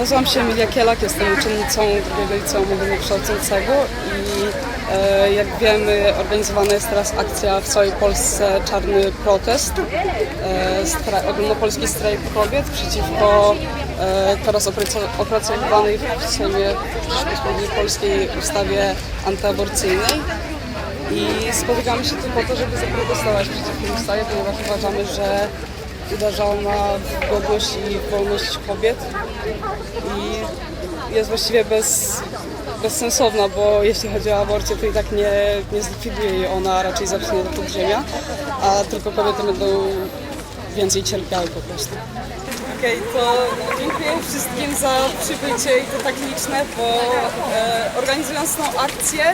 Nazywam się Emilia Kielak, jestem uczennicą drugiego liceum ogólnokształcącego i e, jak wiemy organizowana jest teraz akcja w całej Polsce Czarny Protest, e, stra- ogólnopolski strajk kobiet przeciwko e, teraz opraco- opracowywanej w Sejmie Polskiej ustawie antyaborcyjnej. I spotykamy się tu po to, żeby zaprotestować przeciw tej ustawie, ponieważ uważamy, że uderza ona w godność i wolność kobiet i jest właściwie bez, bezsensowna, bo jeśli chodzi o aborcję, to i tak nie, nie zlikwiduje jej ona, raczej zacznie do podziemia, a tylko kobiety będą więcej cierpiały po prostu. Okej, to dziękuję wszystkim za przybycie i to tak liczne, bo e, organizując tą akcję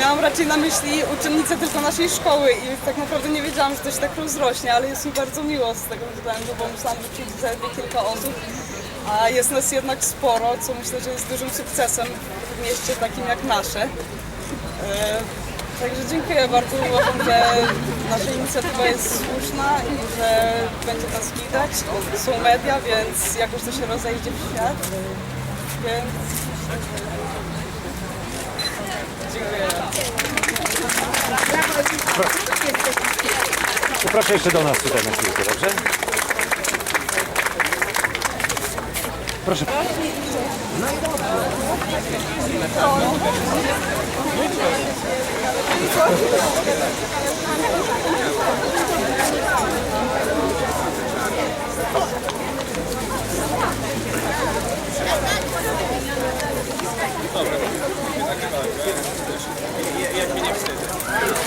miałam raczej na myśli uczennice tylko naszej szkoły i tak naprawdę nie wiedziałam, że to się tak rozrośnie, ale jest mi bardzo miło z tego względu, bo myślałam, że zaledwie kilka osób, a jest nas jednak sporo, co myślę, że jest dużym sukcesem w mieście takim jak nasze. E, Także dziękuję bardzo. Uważam, że nasza inicjatywa jest słuszna i że będzie nas widać. Są media, więc jakoś to się rozejdzie w świat. Więc dziękuję. To proszę jeszcze do nas tutaj na chwilkę, dobrze? Proszę. Dobra, nie nagrywa, ja, ja, ja nie wstydzę.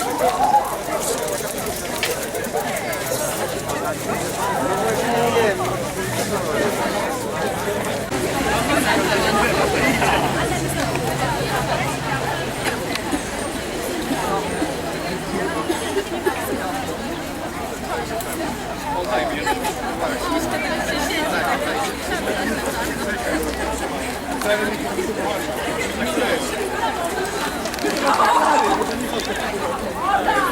Thank you.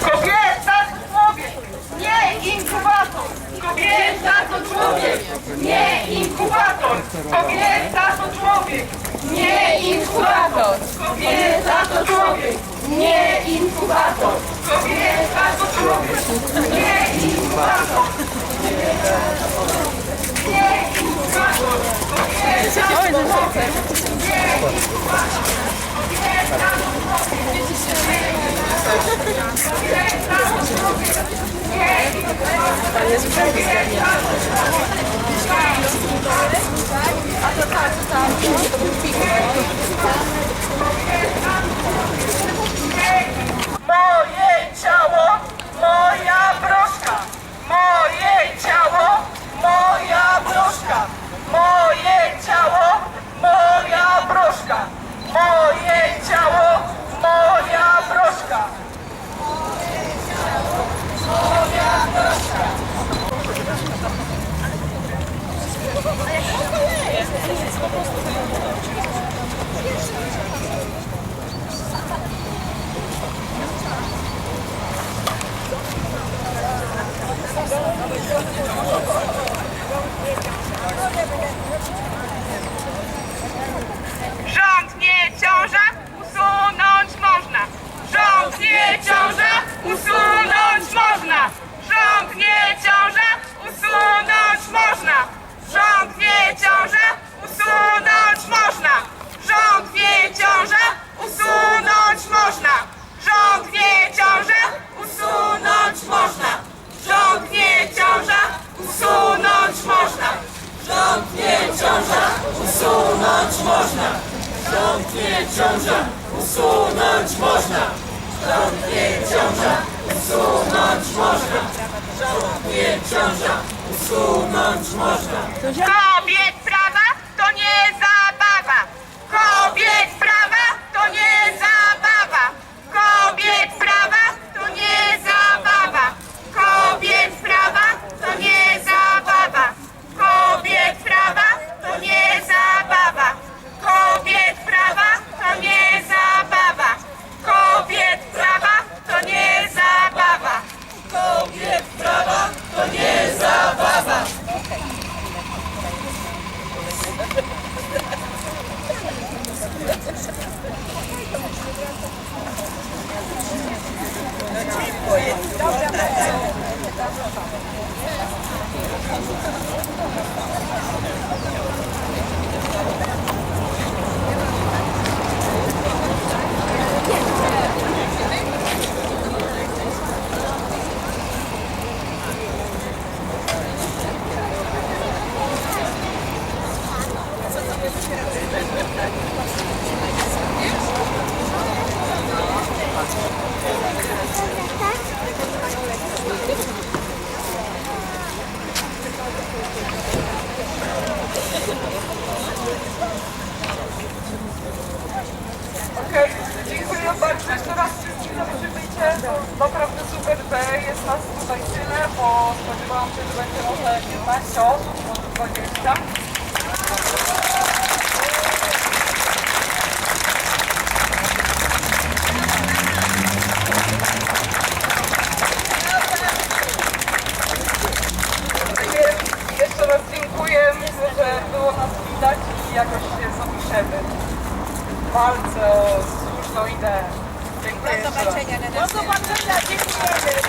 Kobieta to człowiek, nie inkubator. Kobieta to człowiek, nie inkubator. Kobieta to człowiek, nie inkubator. Kobieta to człowiek, nie inkubator. Kobieta to człowiek, nie inkubator. Nie inkubator. Kobieta to człowiek, nie inkubator. mesmo serviço da minha. Ah, total, total. Rząd nie ciąża, usunąć można. Rząd nie ciąża, usunąć Zamknie ciąża, usunąć można. Zamknie ciąża, usunąć można. Zamknie ciąża, usunąć można. Kobiet! Okej, dziękuję bardzo jeszcze raz wszystkim za to, że byliście. Naprawdę super, że jest nas tutaj tyle, bo spodziewałam się, że będzie może 15 osób, może 20. Więc Jeszcze raz dziękuję, myślę, że było nas widać i jakoś się zapiszemy w walce o słuszną ideę. Dziękuję Do zobaczenia. Do zobaczenia, dziękujemy.